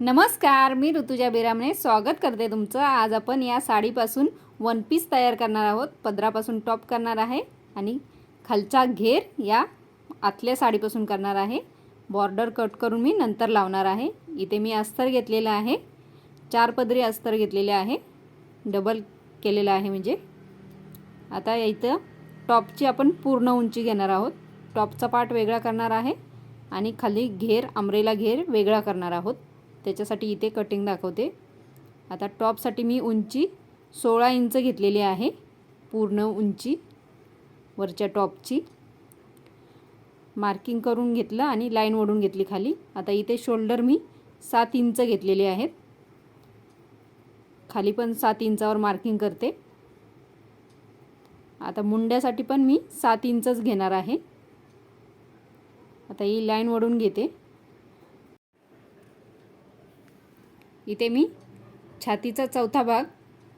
नमस्कार मी ऋतुजा बिरामणे. स्वागत करते तुमचं. आज आपण या साडीपासून वन पीस तयार करणार आहोत. पदरापासून टॉप करणार आहे आणि खालचा घेर या आतल्या साडीपासून करणार आहे. बॉर्डर कट करून मी नंतर लावणार आहे. इथे मी अस्तर घेतलेलं आहे. चार पदरी अस्तर घेतलेले आहे. डबल केलेलं आहे म्हणजे. आता इथं टॉपची आपण पूर्ण उंची घेणार आहोत. टॉपचा पार्ट वेगळा करणार आहे आणि खाली घेर अमरेला घेर वेगळा करणार आहोत. त्याच्यासाठी इथे कटिंग दाखवते. आता टॉपसाठी मी उंची सोळा इंच घेतलेली आहे. पूर्ण उंची वरच्या टॉपची. मार्किंग करून घेतलं आणि लाईन ओढून घेतली खाली. आता इथे शोल्डर मी सात इंच घेतलेले आहेत. खाली पण सात इंचावर मार्किंग करते. आता मुंड्यासाठी पण मी सात इंचच घेणार आहे. आता ही लाईन ओढून घेते. इथे मी छातीचा चौथा भाग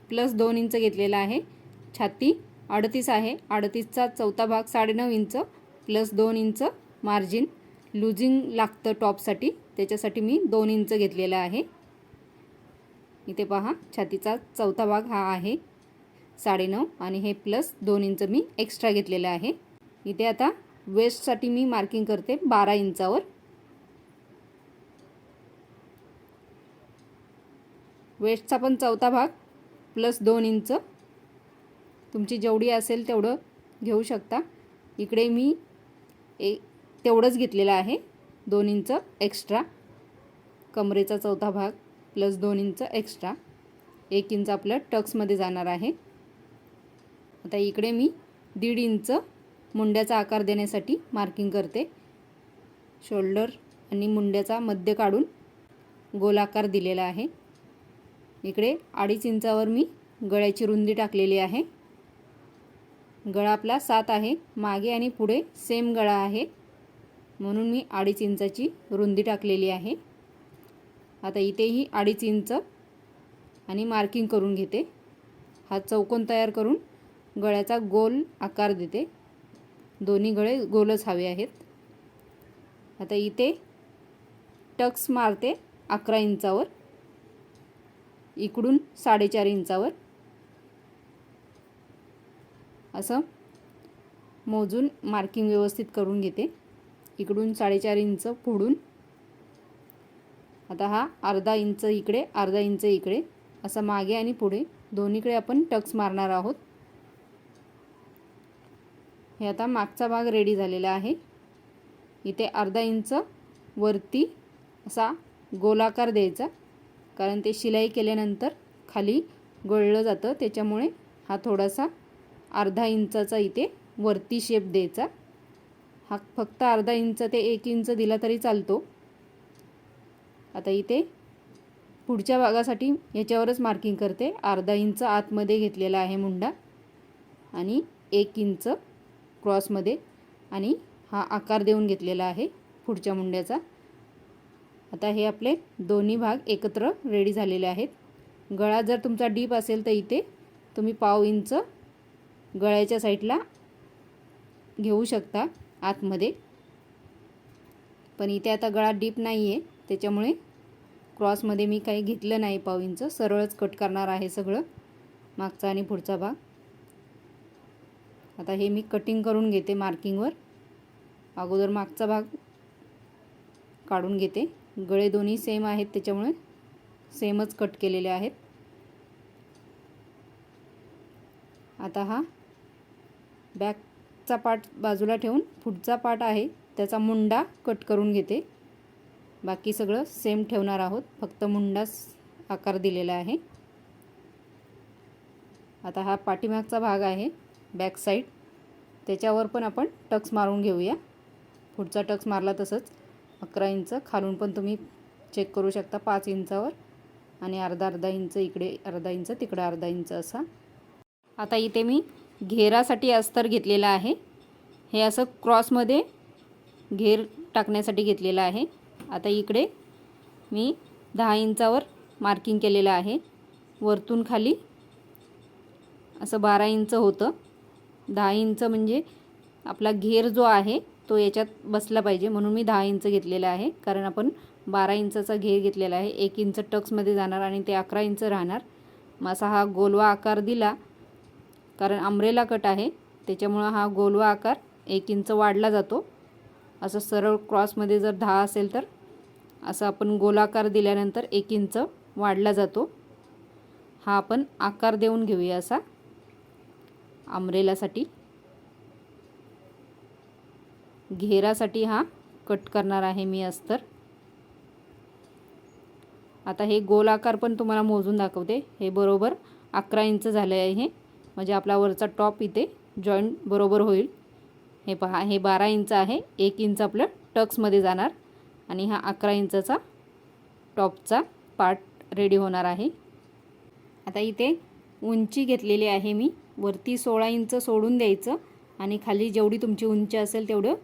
प्लस दोन इंच घेतलेला आहे. छाती अडतीस आहे. अडतीसचा चौथा भाग साडेनऊ इंच प्लस दोन इंच मार्जिन लुझिंग लागतं टॉपसाठी त्याच्यासाठी मी दोन इंच घेतलेला आहे. इथे पहा छातीचा चौथा भाग हा आहे साडेनऊ आणि हे प्लस दोन इंच मी एक्स्ट्रा घेतलेलं आहे. इथे आता वेस्टसाठी मी मार्किंग करते बारा इंचावर. वेस्टचा पण चौथा भाग प्लस दोन इंच तुमची जेवढी असेल तेवढं घेऊ शकता. इकडे मी ए तेवढंच घेतलेलं आहे. दोन इंच एक्स्ट्रा कमरेचा चौथा भाग प्लस दोन इंच एक्स्ट्रा एक इंच आपलं टक्समध्ये जाणार आहे. आता इकडे मी दीड इंच मुंड्याचा आकार देण्यासाठी मार्किंग करते. शोल्डर आणि मुंड्याचा मध्य काढून गोलाकार दिलेला आहे. इकडे अडीच इंचावर मी गळ्याची रुंदी टाकलेली आहे. गळा आपला सात आहे. मागे आणि पुढे सेम गळा आहे. म्हणून मी अडीच इंचाची रुंदी टाकलेली आहे. आता इथेही अडीच इंच आणि मार्किंग करून घेते. हा चौकोन तयार करून गळ्याचा गोल आकार देते. दोन्ही गळे गोलच हवे आहेत. आता इथे टक्स मारते अकरा इंचावर. इकडून साडेचार इंचावर. असं मोजून मार्किंग व्यवस्थित करून घेते. इकडून साडेचार इंच पुढून. आता हा अर्धा इंच इकडे अर्धा इंच इकडे असं मागे आणि पुढे. दोन्हीकडे आपण टक्स मारणार आहोत. हे आता मागचा भाग रेडी झालेला आहे. इथे अर्धा इंच वरती असा गोलाकार द्यायचा. कारण ते शिलाई केल्यानंतर खाली गळलं जातं. त्याच्यामुळे हा थोडासा अर्धा इंचाचा इथे वरती शेप द्यायचा. हा फक्त अर्धा इंच ते एक इंच दिला तरी चालतो. आता इथे पुढच्या भागासाठी याच्यावरच मार्किंग करते. अर्धा इंच आतमध्ये घेतलेला आहे मुंडा आणि एक इंच क्रॉसमध्ये आणि हा आकार देऊन घेतलेला आहे पुढच्या मुंड्याचा. आता हे आपले दोन्ही भाग एकत्र रेडी झालेले आहेत. गळा जर तुमचा डीप असेल तर इथे तुम्ही पाव इंच गळ्याच्या साईडला घेऊ शकता आतमध्ये. पण इथे आता गळा डीप नाही आहे त्याच्यामुळे क्रॉसमध्ये मी काही घेतलं नाही पाव इंच. सरळच कट करणार आहे सगळं मागचा आणि पुढचा भाग. आता हे मी कटिंग करून घेते मार्किंगवर अगोदर मागचा भाग काढून घेते. गळे दोन्ही सेम आहेत त्याच्यामुळे सेमच कट केलेले आहेत. आता हा बॅकचा पार्ट बाजूला ठेवून पुढचा पार्ट आहे त्याचा मुंडा कट करून घेते. बाकी सगळं सेम ठेवणार आहोत फक्त मुंडाच आकार दिलेला आहे. आता हा पाठीमागचा भाग आहे बॅक साईड त्याच्यावर पण आपण टक्स मारून घेऊया. पुढचा टक्स मारला तसंच. अकरा इंच. खालून पण तुम्ही चेक करू शकता पाच इंचावर. आणि अर्धा अर्धा इंच इकडे अर्धा इंच तिकडं अर्धा इंच असा. आता इथे मी घेरासाठी अस्तर घेतलेला आहे. हे असं क्रॉसमध्ये घेर टाकण्यासाठी घेतलेलं आहे. आता इकडे मी दहा इंचावर मार्किंग केलेलं आहे. वरतून खाली असं बारा इंच होतं. दहा इंच म्हणजे आपला घेर जो आहे तो याच्यात बसला पाहिजे. म्हणून मी दहा इंच घेतलेला आहे. कारण आपण बारा इंचाचा घेर घेतलेला आहे. एक इंच टक्समध्ये जाणार आणि ते अकरा इंच राहणार. मग असा हा गोलवा आकार दिला. कारण आंब्रेला कट आहे. त्याच्यामुळं हा गोलवा आकार एक इंच वाढला जातो. असं सरळ क्रॉसमध्ये जर दहा असेल तर असं आपण गोलाकार दिल्यानंतर एक इंच वाढला जातो. हा आपण आकार देऊन घेऊया असा आमरेलासाठी घेरासाठी हा कट करणार आहे मी अस्तर. आता हे गोलाकार पण तुम्हाला मोजून दाखवते. हे बरोबर अकरा इंच झाले आहे. हे म्हणजे आपला वरचा टॉप इथे जॉईंट बरोबर होईल. हे पहा हे बारा इंच आहे. एक इंच आपलं टक्समध्ये जाणार. आणि हा अकरा इंचाचा टॉपचा पार्ट रेडी होणार आहे. आता इथे उंची घेतलेली आहे मी. वरती सोळा इंच सोडून द्यायचं. आणि खाली जेवढी तुमची उंची असेल तेवढं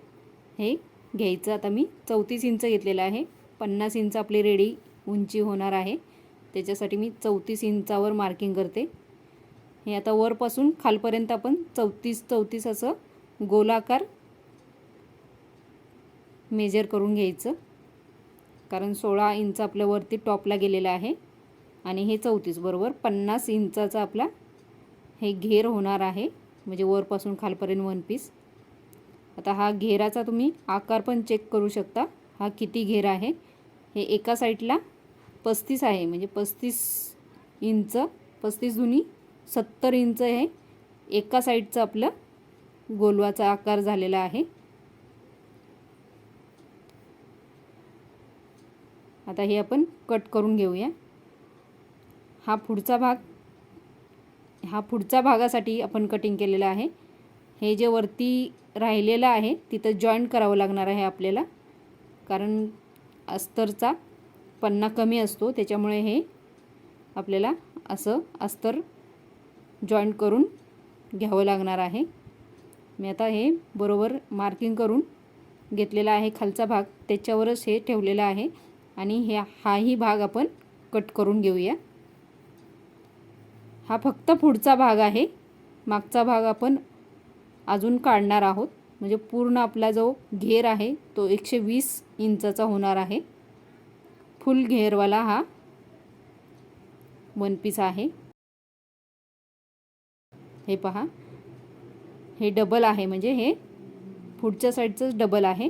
हे घ्यायचं. आता मी चौतीस इंच घेतलेलं आहे. पन्नास इंच आपली रेडी उंची होणार आहे. त्याच्यासाठी मी चौतीस इंचावर मार्किंग करते. हे आता वरपासून खालपर्यंत आपण चौतीस चौतीस असं गोलाकार मेजर करून घ्यायचं. कारण सोळा इंच आपल्या वरती टॉपला गेलेलं आहे. आणि हे चौतीस बरोबर पन्नास इंचाचा आपला हे घेर होणार आहे. म्हणजे वरपासून खालपर्यंत वन पीस आता हा घेराचा तुम्ही आकार पण चेक करू शकता. हा किती घेरा आहे? हे एका साईडला पस्तीस आहे म्हणजे पस्तीस इंच पस्तीस जुनी सत्तर इंच हे एका साईडचं आपलं गोलवाचा आकार झालेला आहे. आता हे आपण कट करून घेऊया. हा पुढचा भाग हा पुढचा भागासाठी आपण कटिंग केलेला आहे. हे जे वरती राहिलेलं आहे तिथं जॉईंट करावं लागणार आहे आपल्याला. कारण अस्तरचा पन्ना कमी असतो त्याच्यामुळे हे आपल्याला असं अस्तर जॉईंट करून घ्यावं लागणार आहे. मी आता हे बरोबर मार्किंग करून घेतलेला आहे खालचा भाग. त्याच्यावरच हे ठेवलेलं आहे आणि हे हाही भाग आपण कट करून घेऊया. हा फक्त पुढचा भाग आहे. मागचा भाग आपण अजून काढणार आहोत. म्हणजे पूर्ण आपला जो घेर आहे तो एकशे वीस इंचाचा होणार आहे. फुल घेरवाला हा वन पीस आहे. हे पहा. हे डबल आहे. म्हणजे हे पुढच्या साईडचंच डबल आहे.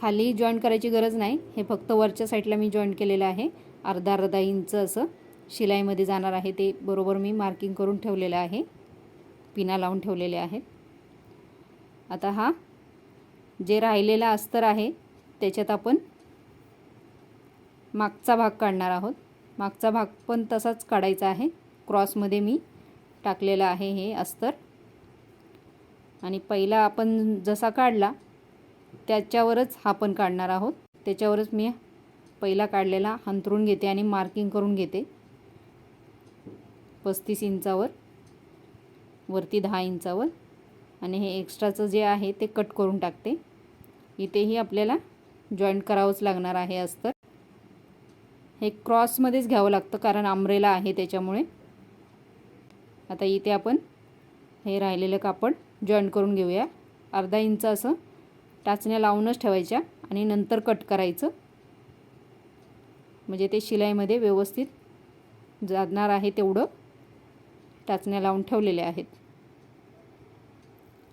खाली जॉईंट करायची गरज नाही. हे फक्त वरच्या साईडला मी जॉईंट केलेलं आहे. अर्धा अर्धा इंच असं शिलाईमध्ये जाणार आहे. ते बरोबर मी मार्किंग करून ठेवलेलं आहे. पिना लावून ठेवलेले आहेत. आता हा जे राहिलेला अस्तर आहे त्याच्यात आपण मागचा भाग काढणार आहोत. मागचा भाग पण तसाच काढायचा आहे. क्रॉसमध्ये मी टाकलेलं आहे हे अस्तर. आणि पहिला आपण जसा काढला त्याच्यावरच हा पण काढणार आहोत. त्याच्यावरच मी पहिला काढलेला हंतरून घेते आणि मार्किंग करून घेते. पस्तीस इंचावर. वरती दहा इंचावर. आणि हे एक्स्ट्राचं जे आहे ते कट करून टाकते. इथेही आपल्याला जॉईंट करावंच लागणार आहे अस्तर. हे क्रॉसमध्येच घ्यावं लागतं कारण आंब्रेला आहे त्याच्यामुळे. आता इथे आपण हे राहिलेलं कापड जॉईंट करून घेऊया. अर्धा इंच असं टाचण्या लावूनच ठेवायच्या आणि नंतर कट करायचं. म्हणजे ते शिलाईमध्ये व्यवस्थित जाणार आहे तेवढं. टाचण्या लावून ठेवलेल्या आहेत.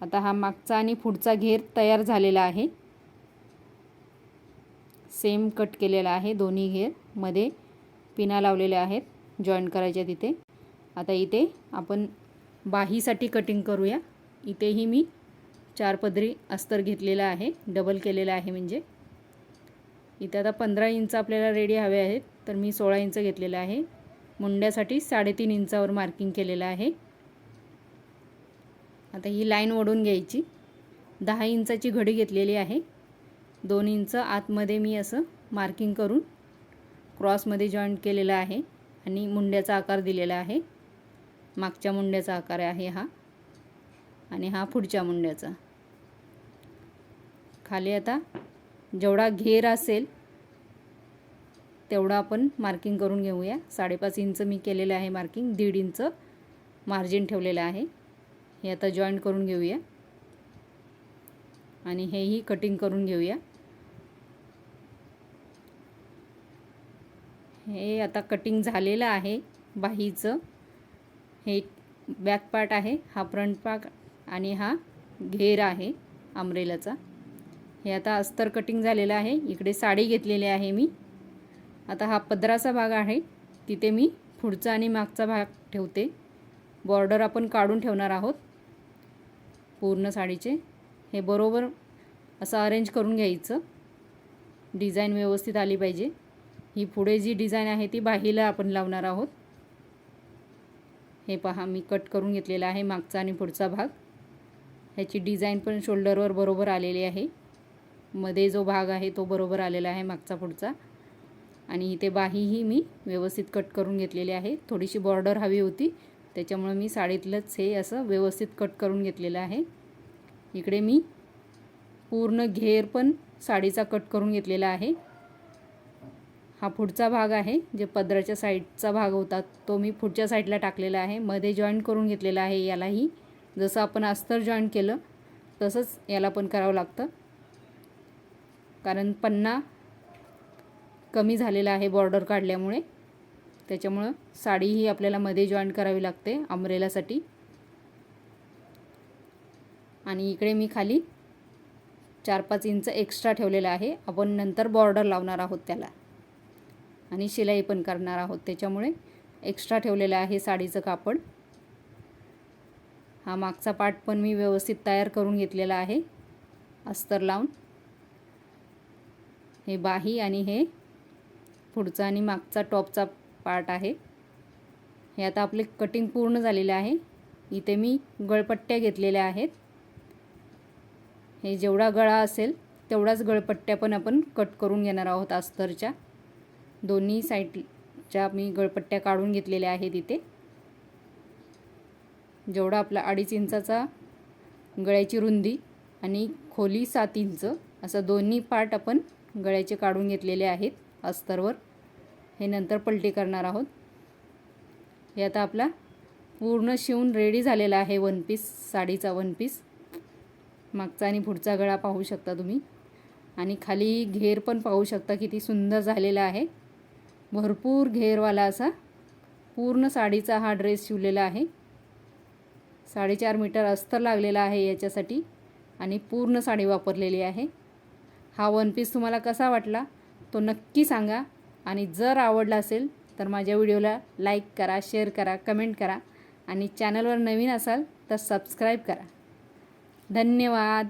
आता हा मागचा आणि पुढचा घेर तयार झालेला आहे. सेम कट केलेला आहे दोन्ही घेरमध्ये पिना लावलेल्या आहेत जॉईन करायच्या तिथे. आता इथे आपण बाहीसाठी कटिंग करूया. इथेही मी चार पदरी अस्तर घेतलेलं आहे डबल केलेलं आहे म्हणजे. इथे आता पंधरा इंच आपल्याला रेडी हवे आहेत तर मी सोळा इंच घेतलेलं आहे. मुंड्यासाठी साडेतीन इंचावर मार्किंग केलेलं आहे. आता ही लाईन ओढून घ्यायची. दहा इंचाची घडी घेतलेली आहे. दोन इंच आतमध्ये मी असं मार्किंग करून क्रॉसमध्ये जॉईंट केलेलं आहे आणि मुंड्याचा आकार दिलेला आहे. मागच्या मुंड्याचा आकार आहे हा आणि हा पुढच्या मुंड्याचा. खाली आता जेवढा घेर असेल तेवढं आपण मार्किंग करून घेऊया. साडेपाच इंच मी केलेलं आहे मार्किंग दीड इंच मार्जिन ठेवलेलं आहे. हे आता जॉईंट करून घेऊया. आणि हेही कटिंग करून घेऊया. हे आता कटिंग झालेलं आहे बाहीचं. हे बॅक पार्ट आहे हा फ्रंट पार्ट आणि हा घेर आहे आमरेलाचा हे आता अस्तर कटिंग झालेलं आहे. इकडे साडी घेतलेली आहे मी. आता हा पदराचा भाग आहे. तिथे मी पुढचा आणि मागचा भाग ठेवते. बॉर्डर आपण काढून ठेवणार आहोत. पूर्ण साडीचे. हे बरोबर असं अरेंज करून घ्यायचं. डिझाईन व्यवस्थित आली पाहिजे. ही पुढे जी डिझाईन आहे ती बाहीला आपण लावणार आहोत. हे पहा मी कट करून घेतलेला आहे मागचा आणि पुढचा भाग. ह्याची डिझाईन पण शोल्डरवर बरोबर आलेली आहे. मध्ये जो भाग आहे तो बरोबर आलेला आहे मागचा पुढचा. आणि इथे बाहीही मी व्यवस्थित कट करून घेतलेली आहे. थोडीशी बॉर्डर हवी होती त्याच्यामुळं मी साडीतलंच हे असं व्यवस्थित कट करून घेतलेलं आहे. इकडे मी पूर्ण घेर पण साडीचा कट करून घेतलेला आहे. हा पुढचा भाग आहे जे पदराच्या साईडचा भाग होता तो मी पुढच्या साईडला टाकलेला आहे. मध्ये जॉईंट करून घेतलेला आहे यालाही. जसं आपण अस्तर जॉईंट केलं तसंच याला पण करावं लागतं. कारण पन्ना कमी झालेला आहे बॉर्डर काढल्यामुळे. त्याच्यामुळं साडी ही आपल्याला मध्ये जॉईंट करावी लागते अमरेलासाठी आणि इकडे मी खाली चार पाच इंच एक्स्ट्रा ठेवलेला आहे. आपण नंतर बॉर्डर लावणार आहोत त्याला. आणि शिलाई पण करणार आहोत. त्याच्यामुळे एक्स्ट्रा ठेवलेलं आहे साडीचं कापड. हा मागचा पार्ट पण मी व्यवस्थित तयार करून घेतलेला आहे. अस्तर लावून. हे बाही आणि हे पुढचा आणि मागचा टॉपचा पार्ट आहे. हे आता आपले कटिंग पूर्ण झालेले आहे. इथे मी गळपट्ट्या घेतलेल्या आहेत. हे जेवढा गळा असेल तेवढाच गळपट्ट्या पण आपण कट करून घेणार आहोत अस्तरच्या. दोन्ही साईडच्या मी गळपट्ट्या काढून घेतलेल्या आहेत इथे. जेवढा आपला अडीच इंचाचा गळ्याची रुंदी आणि खोली सात इंच असं दोन्ही पार्ट आपण गळ्याचे काढून घेतलेले आहेत. अस्तरवर. हे नंतर पलटी करणार आहोत. हे आता आपला पूर्ण शिवून रेडी झालेला आहे वन पीस साडीचा वन पीस मागचा आणि पुढचा गळा पाहू शकता तुम्ही. आणि खाली घेर पण पाहू शकता किती सुंदर झालेला आहे. भरपूर घेरवाला असा पूर्ण साडीचा हा ड्रेस शिवलेला आहे. साडेचार मीटर अस्तर लागलेला आहे याच्यासाठी. आणि पूर्ण साडी वापरलेली आहे. हा वन पीस तुम्हाला कसा वाटला? तो नक्की सांगा. आणि जर आवडला असेल तर माझ्या व्हिडिओला लाईक करा शेअर करा कमेंट करा. आणि चॅनलवर नवीन असाल तर सबस्क्राईब करा. धन्यवाद.